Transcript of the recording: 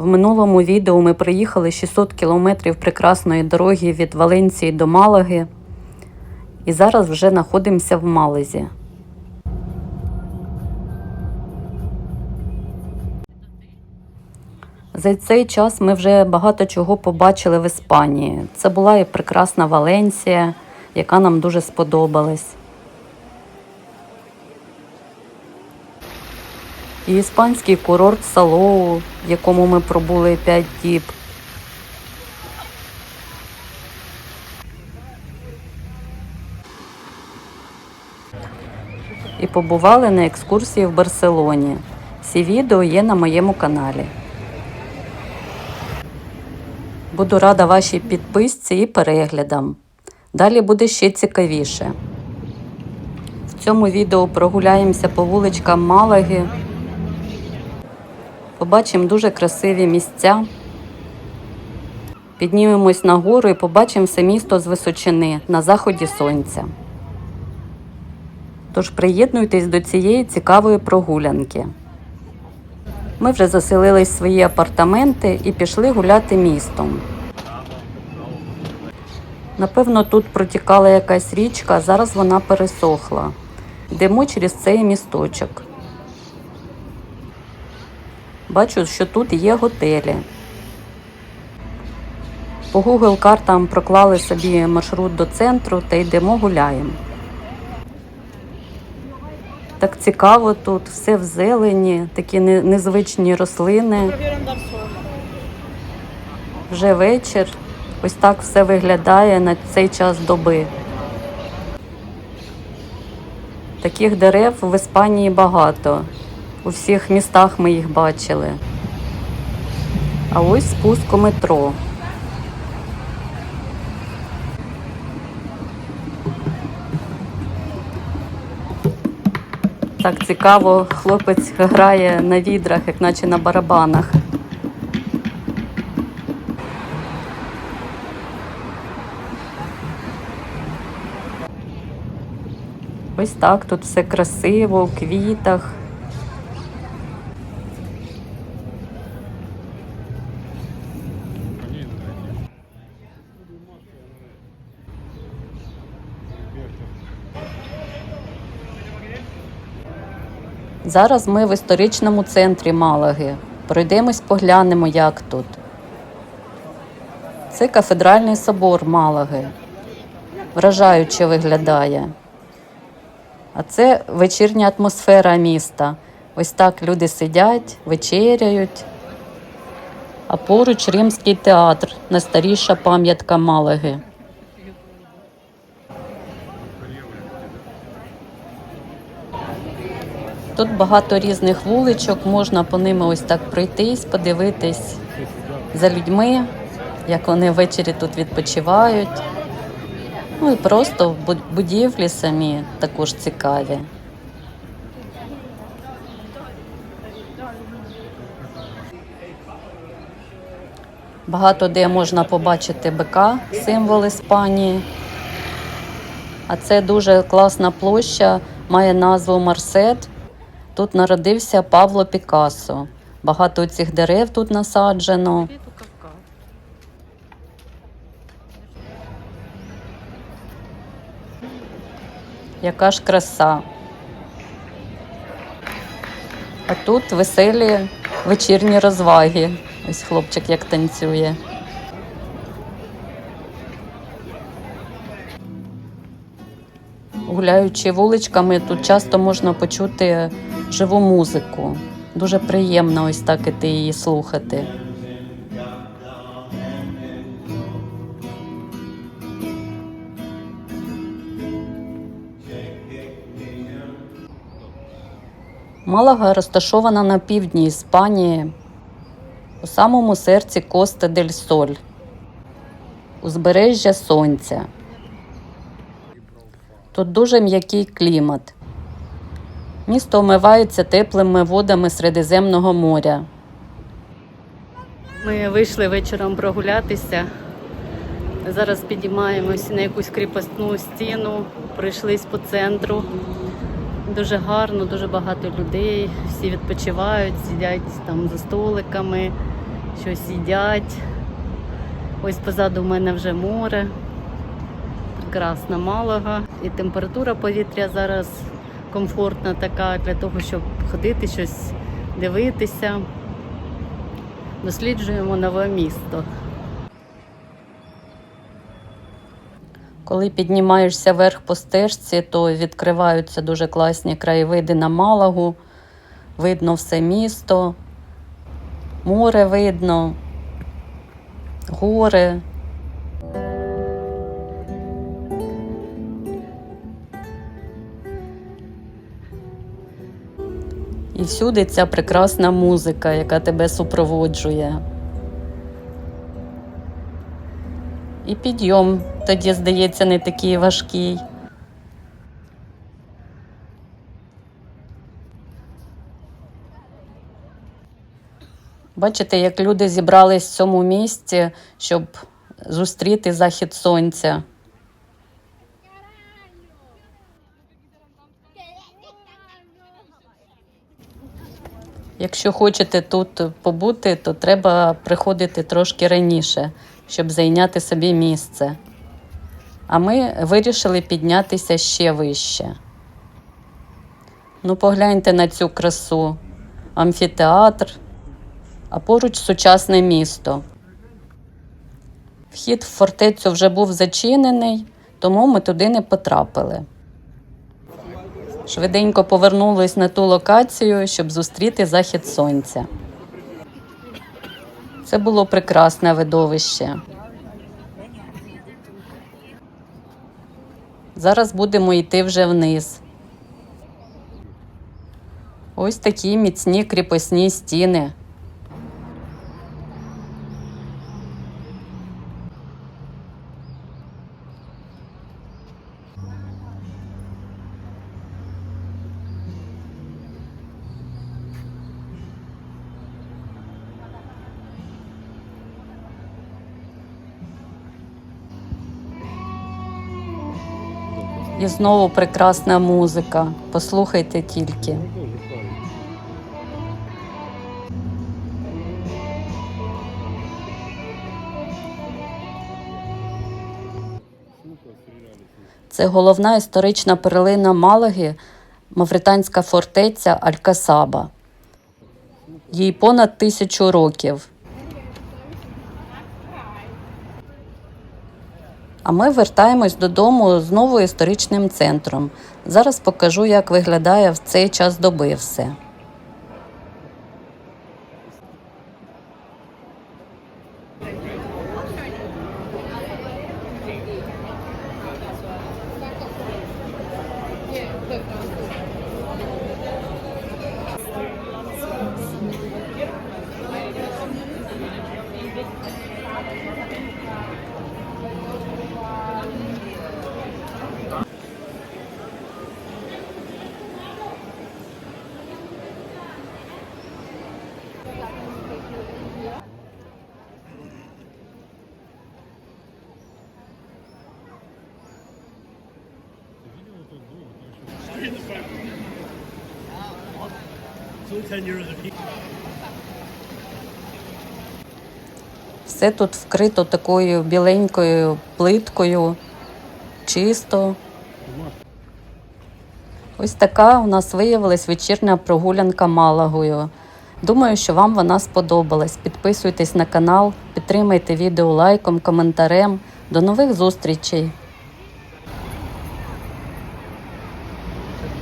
В минулому відео ми проїхали 600 кілометрів прекрасної дороги від Валенції до Малаги. І зараз вже знаходимося в Малезі. За цей час ми вже багато чого побачили в Іспанії. Це була і прекрасна Валенсія, яка нам дуже сподобалась. І іспанський курорт Салоу, в якому ми пробули 5 діб. І побували на екскурсії в Барселоні. Всі відео є на моєму каналі. Буду рада вашій підписці і переглядам. Далі буде ще цікавіше. В цьому відео прогуляємося по вуличкам Малаги. Побачимо дуже красиві місця. Піднімемось на гору і побачимо все місто з височини на заході сонця. Тож приєднуйтесь до цієї цікавої прогулянки. Ми вже заселились в свої апартаменти і пішли гуляти містом. Напевно, тут протікала якась річка, зараз вона пересохла. Йдемо через цей місточок. Бачу, що тут є готелі. По Google картам проклали собі маршрут до центру та йдемо гуляємо. Так цікаво тут, все в зелені, такі незвичні рослини. Вже вечір. Ось так все виглядає на цей час доби. Таких дерев в Іспанії багато. У всіх містах ми їх бачили. А ось спуск у метро. Так цікаво, хлопець грає на відрах, як наче на барабанах. Ось так тут все красиво, в квітах. Зараз ми в історичному центрі Малаги. Пройдемось, поглянемо, як тут. Це кафедральний собор Малаги. Вражаюче виглядає. А це вечірня атмосфера міста. Ось так люди сидять, вечеряють. А поруч римський театр, найстаріша пам'ятка Малаги. Тут багато різних вуличок, можна по ними ось так пройтись, подивитись за людьми, як вони ввечері тут відпочивають. Ну і просто будівлі самі також цікаві. Багато де можна побачити бика, символ Іспанії. А це дуже класна площа, має назву Марсет. Тут народився Павло Пікассо. Багато цих дерев тут насаджено. Яка ж краса. А тут веселі вечірні розваги. Ось хлопчик як танцює. Гуляючи вуличками, тут часто можна почути живу музику. Дуже приємно ось так іти її слухати. Малага розташована на півдні Іспанії, у самому серці Коста дель Соль, узбережжя сонця. Тут дуже м'який клімат. Місто омивається теплими водами Середземного моря. Ми вийшли вечором прогулятися. Зараз підіймаємося на якусь кріпосну стіну, пройшлись по центру. Дуже гарно, дуже багато людей, всі відпочивають, сидять там за столиками, щось їдять. Ось позаду в мене вже море. Прекрасна Малага. І температура повітря зараз комфортна така для того, щоб ходити, щось дивитися. Досліджуємо нове місто. Коли піднімаєшся вверх по стежці, то відкриваються дуже класні краєвиди на Малагу. Видно все місто, море видно, гори. І всюди ця прекрасна музика, яка тебе супроводжує. І підйом тоді, здається, не такий важкий. Бачите, як люди зібрались в цьому місці, щоб зустріти захід сонця. Якщо хочете тут побути, то треба приходити трошки раніше, щоб зайняти собі місце. А ми вирішили піднятися ще вище. Ну, погляньте на цю красу. Амфітеатр, а поруч сучасне місто. Вхід в фортецю вже був зачинений, тому ми туди не потрапили. Швиденько повернулись на ту локацію, щоб зустріти захід сонця. Це було прекрасне видовище. Зараз будемо йти вже вниз. Ось такі міцні кріпосні стіни. І знову прекрасна музика. Послухайте тільки. Це головна історична перлина Малаги, мавританська фортеця Алькасаба. Їй понад тисячу років. А ми вертаємось додому знову історичним центром. Зараз покажу, як виглядає в цей час доби все. Thank only Все тут вкрито такою біленькою плиткою, чисто. Ось така у нас виявилась вечірня прогулянка Малагою. Думаю, що вам вона сподобалась. Підписуйтесь на канал, підтримайте відео лайком, коментарем. До нових зустрічей!